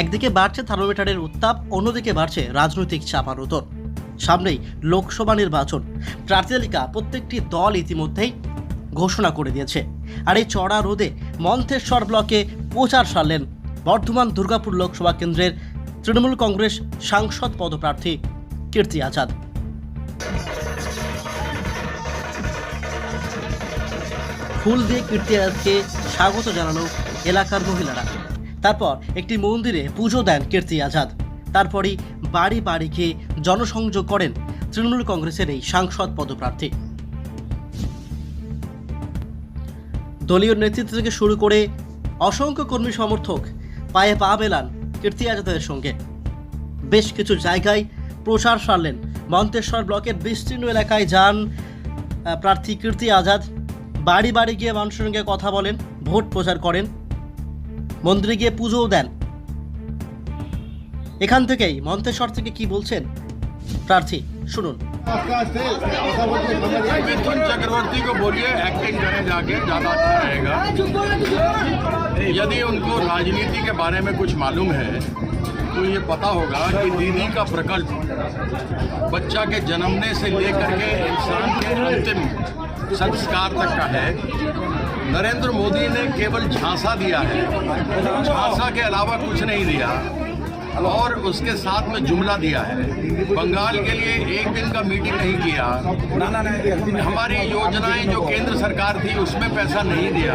একদিকে বাড়ছে থার্মোমিটারের উত্তাপ, অন্যদিকে বাড়ছে রাজনৈতিক চাপার উত্তর সামনেই লোকসভা নির্বাচন। প্রার্থী তালিকা প্রত্যেকটি দল ইতিমধ্যেই ঘোষণা করে দিয়েছে। আর এই চড়া রোদে মন্থেশ্বর ব্লকে প্রচার সারলেন বর্ধমান দুর্গাপুর লোকসভা কেন্দ্রের তৃণমূল কংগ্রেস সাংসদ পদপ্রার্থী কীর্তি আজাদ। ফুল দিয়ে কীর্তি আজাদকে স্বাগত জানানো এলাকার মহিলারা। তারপর একটি মন্দিরে পুজো দেন কীর্তি আজাদ। তারপরই বাড়ি বাড়ি গিয়ে জনসংযোগ করেন তৃণমূল কংগ্রেসের এই সাংসদ পদপ্রার্থী। দলীয় নেতৃত্ব থেকে শুরু করে অসংখ্য কর্মী সমর্থক পায়ে পা মেলান কীর্তি আজাদের সঙ্গে। বেশ কিছু জায়গায় প্রচার সারলেন। মন্তেশ্বর ব্লকের বিস্তীর্ণ এলাকায় যান প্রার্থী কীর্তি আজাদ। বাড়ি বাড়ি গিয়ে মানুষের সঙ্গে কথা বলেন, ভোট প্রচার করেন। মন্দিরে গিয়ে পুজোও দেন এখান থেকেই মন্তেশ্বর থেকে কি বলছেন প্রার্থী শুনুন मिथुन चक्रवर्ती को बोलिए एक्टिंग करें जाके ज्यादा अच्छा रहेगा यदि उनको राजनीति के बारे में कुछ मालूम है तो ये पता होगा कि दीदी का प्रकल्प बच्चा के जन्मने से लेकर के इंसान के अंतिम संस्कार तक का है नरेंद्र मोदी ने केवल झांसा दिया है। झांसा के अलावा कुछ नहीं दिया। और उसके साथ में जुमला दिया है। बंगाल के लिए एक दिन का मीटिंग नहीं किया। हमारी योजनाएँ जो केंद्र सरकार थी उसमें पैसा नहीं दिया।